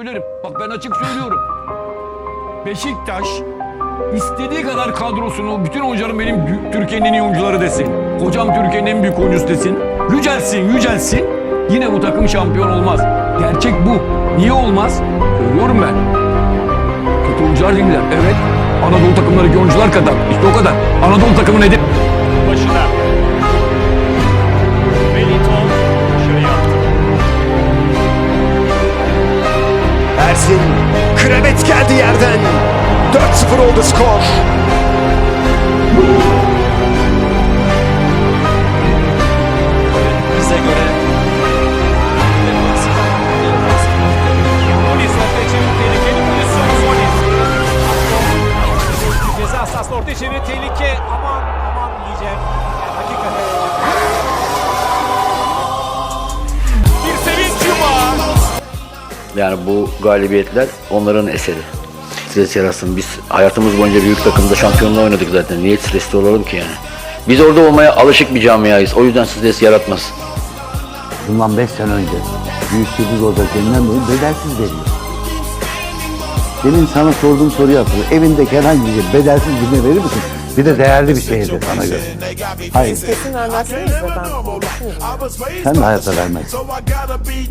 söylerim. Bak ben açık söylüyorum. Beşiktaş istediği kadar kadrosunu bütün oyuncularım benim Türkiye'nin en iyi oyuncuları desin. Hocam Türkiye'nin en büyük oyuncusu desin. Yücelsin, yücelsin. Yine bu takım şampiyon olmaz. Gerçek bu. Niye olmaz? Söylüyorum ben. Kötü oyuncular değiller. Evet. Anadolu takımlarındaki oyuncular kadar. İşte o kadar. Anadolu takımı nedir? Geldi yerden. 4-0 oldu skor. Yani bu galibiyetler onların eseri. Stres yaratsın. Biz hayatımız boyunca büyük takımda şampiyonluğa oynadık zaten. Niye stresli olalım ki yani? Biz orada olmaya alışık bir camiayız. O yüzden stres yaratmaz. Bundan 5 sene önce büyük yıldız olacaklığından dolayı bedelsiz veriyor. Demin sana sorduğum soruyu hatırla. Evindeki herhangi bir bedelsiz birine verir misin? Bir de değerli bir şeydir sana göre. Hayır. Kesin vermezseniz de ben. Sen de hayatta vermezsin.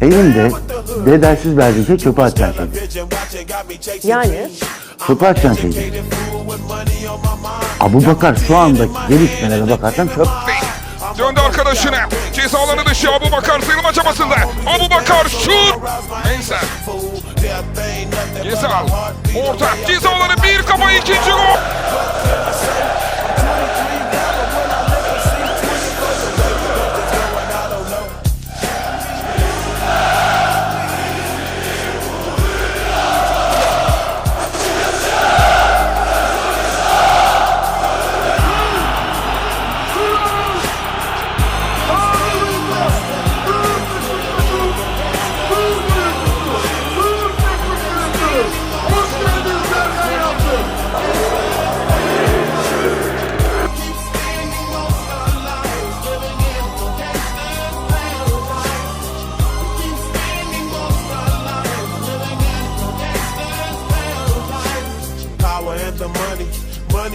Evinde bedelsiz verdiğin şey çöpe atacaksın şeydir. Yani Çöpe atacaksın şeydir. Abu Bakar şu andaki gelişmelere bakarsan çöp. Döndü arkadaşına. Ceza alanı dışı Abu Bakar sıyrılma çabasında. Abu Bakar şut. Ensar. Gezal. Orta. Ceza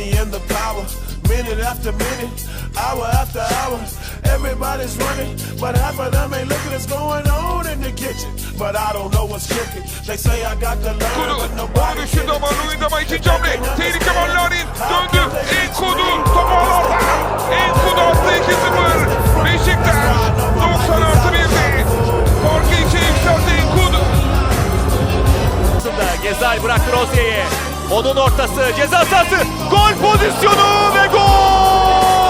money and the power. Minute after minute, hour after hour, everybody's running, but half of them ain't looking what's going on in the kitchen. But I don't know what's cooking. They say I got to learn, but nobody düşündü ama Luindama ikinci hamle. Tehlike var Larin. Döndü. Enkudu. Topu ağlarda. Enkudu attı 2-0. Beşiktaş. 90 artı 1'de. Farkı 2'ye yükseltti Enkudu. Aslında Gezal bıraktı Rozier'e. Onun ortası ceza sahası. Gol pozisyonu ve gol!